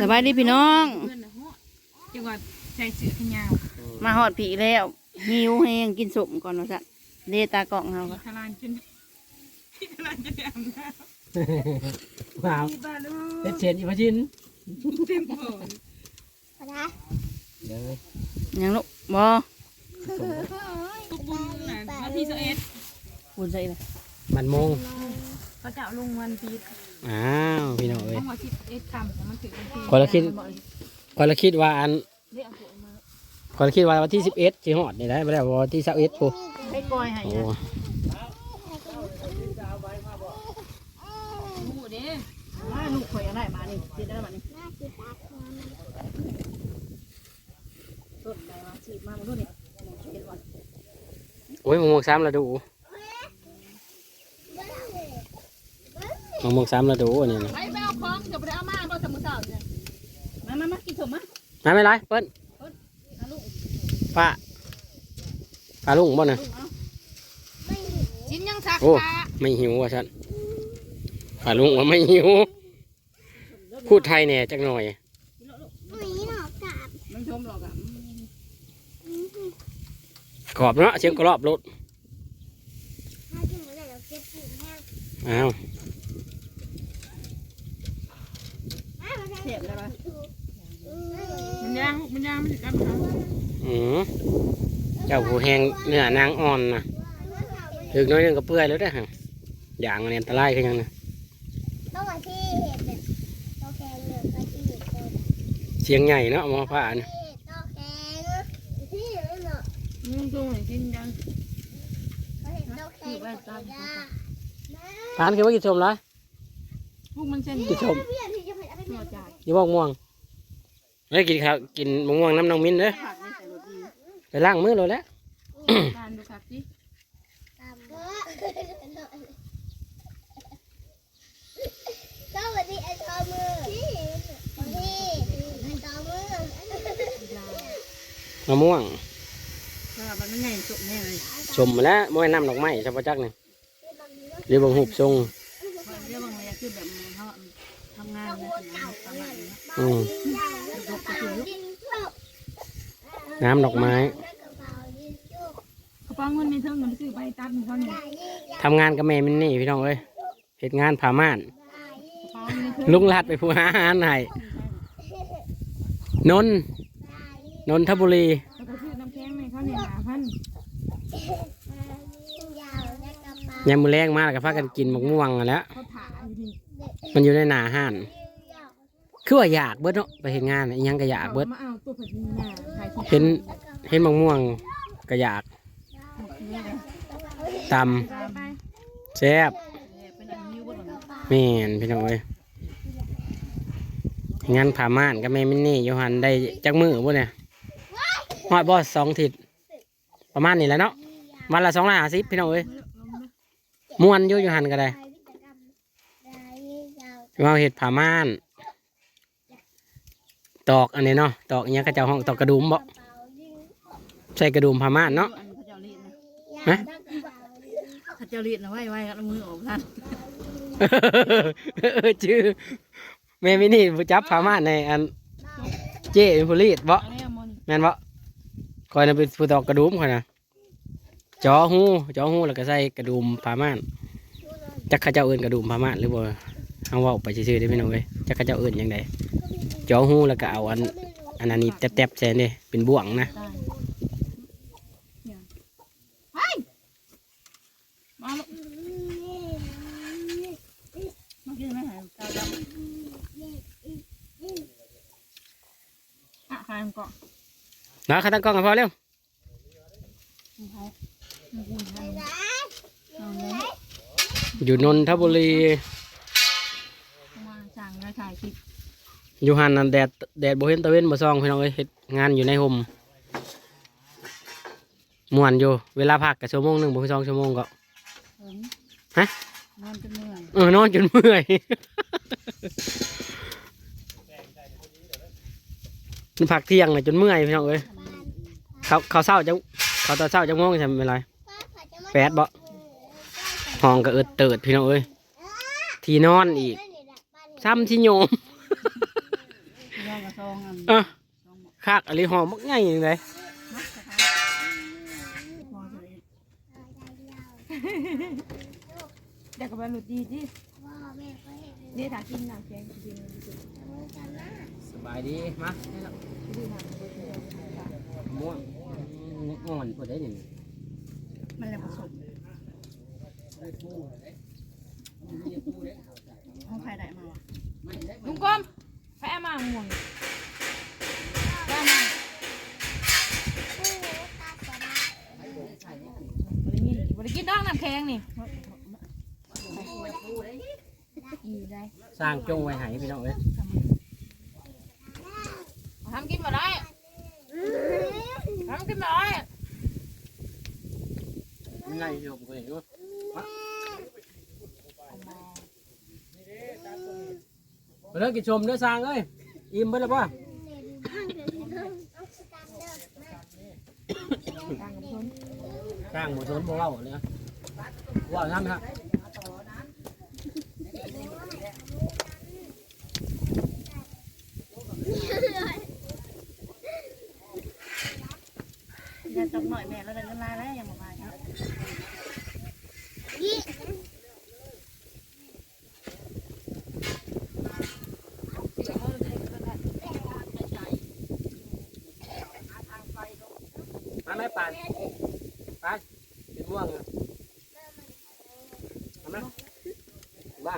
สบายดีพี่น้อง เพื่อนน่ะฮอดจังหวัดใส่เสื้อแขนยาวมาหอดผีแล้วหิวแห้งกินสมก่อนว่าซะเดตากล่องเฮามีก็ทลานจนที่ทลานจะแดงน้ว้าวำที่บ้านลูเป็กดเชียนอีพาชินเต็มโผล่เดี๋ยวยังลูกบ่ทุกบุญน่ะวันที่สิบเอ็ดบุญใส่เลยมันโมงเขาจะเอาลงวันปี อ้าวพี่น้องเอ้ยต้องหัวสิบเอ็ดคำแต่มันถึงวันที่คนละคิดคนละคิดว่าอันเรียกเอาตัวมาคนละคิดว่าวันที่สิบเอ็ดจีฮอดนี่ได้ไม่ได้ว่าวันที่สิบเอ็ดปุ๊ให้กอยให้โอ้นะหมูเด้มาลูกข่อยยังได้มานี่สิได้มานี่ต้นได้มาสิมาบ่รู้นี่เห็นบ่โอ้ยมะม่วงซ้ำละดู มะม่วงซ้ำละดูอันนี้นะไปไปเอาของจะไปเอามาบ่สมุทรสาครเนี่ยมามามากินสมมามาไม่ไรเปิ้ลเอาลูกป้าป้าลุงบ่น่ะลูกเอาชิ้นยังสักโอ้ค่ะไม่หิวว่ะฉันป้าลุงว่าไม่หิวพูดไทยเนี่ยจักหน่อยมันชมหรอกอะกรอบเนาะเสียงกรอบรถอ้าว เสียบเลยป่ะ มัน ย่างลูกมันย่างมันถึงกันค่ะอืมเจ้าผู้แหงเนื้อนางอ่อนนะถึกน้อยหนึงก็เปื่อยแล้วได้อฮะอย่างอันนี้อันตรายคือหยังนะต้องมาที่เห็ดเนี่ยโตแกงเนี่ยมาที่เห็ดโตเสียงใหญ่เนาะหมอผ่านะที่โตแกงที่เห็ดเนาะมึงตัวไหนกินยังเขาเห็นโตแกงกับยาทานคือว่ากินชมละพวกมันเส้นกินชมพี่อยากที่จะไปเอาไปหัวใจอยู่บอกม่วง เฮ้ยกินข้าวกินมะม่วงน้ำน้องมิ้นเด้อผักนี่ใส่รสดีไปล้างมือเลยแหล้วการดูคักสิตามก็ก็วันนี้ไอ้ทอมือที่ที่ไอ้ทอมือมะม่วงถ้ามันไม่ใหญ่สมแน่เลยชมมาแล้วมวยน้ำดอกไม้ชาวจักนี่หรือบางหุบทรงเรื่องบางอย่างคือแบบเขาทำงานนะประมาณนี้อืมยกไปถึงดิ นชุบน้ำดอกไม้กระเป๋าดินชุบกระเป๋าเงินในเทิงเงินซื้อไปตัดมันเขาเนี่ยทำงานกับแม่มินนี่พี่น้องเอ้ยเหตุงานผ่าม่านกระเป๋าเงินในเทิงลุงลัดไปผู้หาอาหารให้นนท์นนทบุรีแล้วก็ซื้อน้ำแข็งในเขาเนี่ยหาพันยาวและกระเป๋ายามมือแรงมากแล้วก็พากันกินมะม่วงนั่นแหล้วเขาถาอยู่นี่มันอยู่ในหนาห้าน คือว่าอยากเบิดเนาะไปเห็นงานน่ะอิหยังก็อยากเบิด มาเอาตัวผัดมีหน้าขายที่เห็นเห็นมะม่วงก็อยากตไปำแซ่บเป็นอันนิ้วบนหลังแม่นพี่น้องเอ้ยงานผ่าม่านกับแม่มินนี่โยหันได้จักมือบ่เนี่ยฮอดบอสสองทิศประมาณนี้แหละเนาะวันละสองร้อยห้าสิบพี่น้องเอ้ยม่วนอยู่โยหันก็ได้มาเห็ดผ่าม่าน ตอกอันนี้เนาะตอกอันนี้ก็จะห้องตอกกระดุมบ่ใส่กระดุมผ้าม่านเนาะอันเขาเจ้าลีดนะฮะเขาเจ้าลีดนะไว้ไว้แล้วมือออกท่านเออชื่อแม่มินี่ผู้จับผ้าม่านในอันเจ้เป็นผู้รีดบ่เอาแล้วมอนี่แม่นบ่คอยน่ะเป็นผู้ตอกกระดุมคอยน่ะจอหูจอหูแล้วก็ใส่กระดุมผ้าม่านจักเขาเจ้าเอิ้นกระดุมผ้าม่านหรือบ่ เฮาเว้าไปซื่อๆได้อพี่น้องเอ้ยจักเขาเจ้าเอิ้นหยังไดจอหูแล้วก็เอาอันอันนั้นนี่แตบๆใส่นี่เป็นบ่วงนะมาลูกมันกินไม่หายตาดอะขายมันเกาะนะขาตั้งกล้องกันพอเร็วมันกูทำเอาเลยอยู่นนทบุรี มาสั่งแล้วถ่ายคลิป อยู่หันนั่นแดดแดดบ่เห็นตะเว้นบ่ซองพี่น้องเอ้ยเฮ็ดงานอยู่ในห่มม่วนอยู่เวลาพักก็ชั่วโมงหนึงบ่สองชั่วโมงก็ำเหินฮะ นอนจนเหนื่อยเออนอนจนเมื่อย มันพักเที่ยงเลยจนเมื่อยพี่น้องเอ้ยเขาเขาเศร้าจังเขาตอนเศร้าจังโมงใช่ไหมเป็นไรแปดบ่ห้องก็เอิดเติดพี่น้องเอ้ยที่นอนอีกซ้ำที่โยม องกับซองอันอะซองหมกคากอะไรหอมมักง่ายยังไงมักกระทะพอจะได้เด็กกับมันหลุดดีดิพ่อแม่ก็เห็นนี่ถ้ากินน้ำแข็งกินกันนะสบายดีมาม่วงม่วงพอได้หนึ่งมันเลยผสมห้องใครได้มาวะลุงกลม แพ้มาห่วงแพ้มาผู้ตาสนะบริกินบริกินดอกน้ำแข็งนี่อีได้สร้างจงไว้ให้พี่น้องเอ้ยทำกินมาได้ทำกินมาได้ง่ายอยู่ผมก็เห็นอยู่ มาเลิกกินชมเด้อสร้างเอ้ยอิ่มเบิดแล้วป่ะต่างกับคนสร้างหมูชนบ่เว้าเลยนะเว้าน้ำครับเดินตกหน่อยแม่แล้วเดินกันลายแล้วยังบอกมาเนาะมาไหม ปานปานเป็นม่วงอะมาไหมมา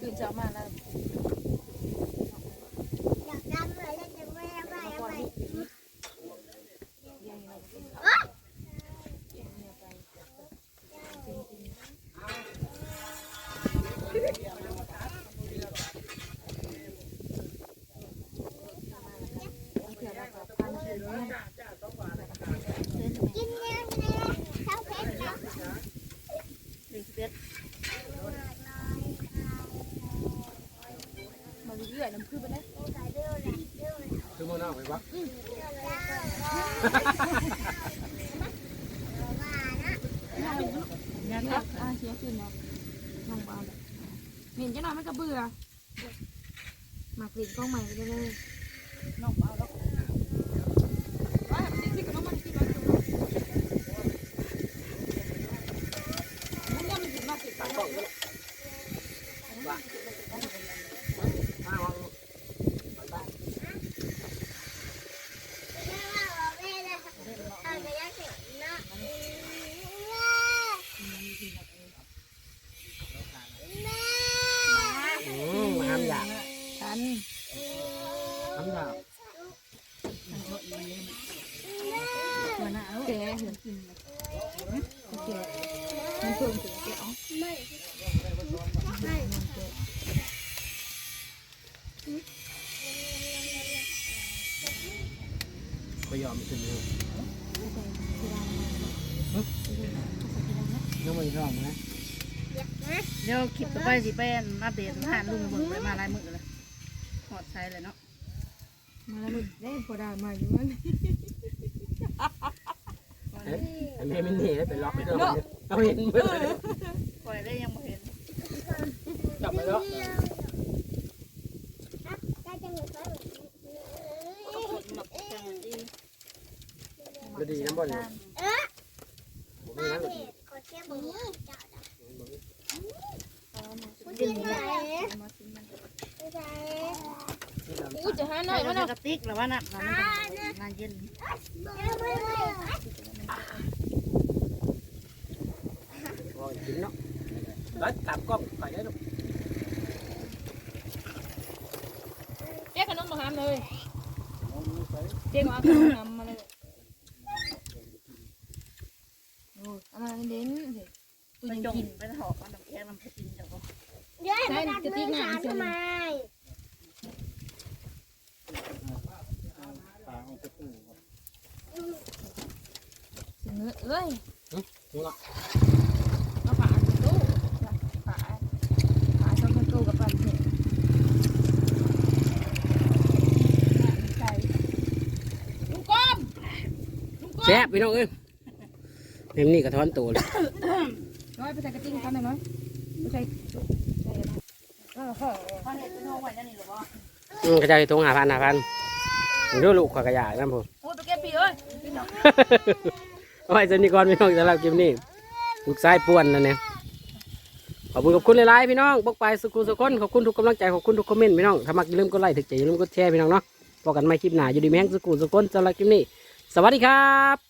กินเช้ามาแล้ว อยากจำเลยแล้วจะไม่เอาไปเอาไป กินยังไงเท้าเพชรเนาะ หนึ่งสิบ เอ็ดมาเรื่อยๆน้ำคือไปได้คือมันเอาไปวะยันคครัรับบอ่าเสียขึ้นเนาะน้องเบาแบบเหม็นจะนอนไม่กระเบื่อหมักกลิ่นกล้องใหม่ไปเลยน้องเอาแล้ว ว่าติ๊กติ๊กกับน้องมันกินมาจุ๊บมันยังมันถึงมาสิบ ตั้งกล้องด้วยว่ามาเอา อืมทำอยาก ฉัน ทำอยาก ตัวหน้าแล้ว แกเห็นกินแก มันเพิ่มถึงแกอ๋อไปยอมขึ้นเลยน้องมันชอบนะเดี๋ยวคลิปต่อไปสิเป็นอัปเดตอาหาลุงเบิ่งไปมาลายมือเลยหอดใส่เลยเนาะมาแล้วเด้พอได้มาอยู่มัน ไอ้แม่ไม่หนีแล้วไปล็อกไปล็อกเอาเห็นเมื่อปล่อยได้ยังไม่เห็นจับไปแล้วคนหมักจังดีก็ดีน้ำบอลเลยผมไม่งั้นกินเลยอู้จะหาหน่ใส่อยเราแล้วจะเนาะกระติกหรือว่าน่ะเรางานเย็น พอกินเนาะแล้วกลับกล้องไปได้ลูกแยกขนมมาหามเลยเจ๊มาขนมนำมาเลยโอ้เอามาเด่นสิไปจงไปถอกมันน้ำแข็งน้ำกินเดี๋ยวก็เดี๋ยวให้มันดัดมือขาทำไมสิเงื้อเอ้ยดูละเอาฝาอันตู้ฝาฝาช่องตู้กับปั่นเห็ดใส่ลุงก้มลุงก้ม แซ่บพี่น้องเอ้ยเอ็มนี่กระท้อนตัวเลยน้อยไปใส่กระติ้งกันหน่อยน้อยไปใส่ใส่อะไรเออเฮ้พอเห็นเป็นห้องไว้นั่นนี่หรือว่าอืมเขาเจ้าให้ทงหาพันหาพันดูลูกข่อยกระยากนั่นผมโอ้ตัวแกปีเอ้ยเอาไว้สนิทก่อนพี่น้องสำหรับคลิปนี้ลูกชายป่วนแล้วเนี่ยขอบคุณขอบคุณหลายๆพี่น้องพกไปสุขุสุขคนขอบคุณทุกกำลังใจขอบคุณทุกคอมเมนต์พี่น้องถ้ามักอย่าลืมกดไลค์ถึกใจอย่าลืมกดแชร์พี่น้องเนาะพบกันใหม่คลิปหน้าอยู่ดีแม่งสุขุสุขคนสำหรับคลิปนี้ สวัสดีครับ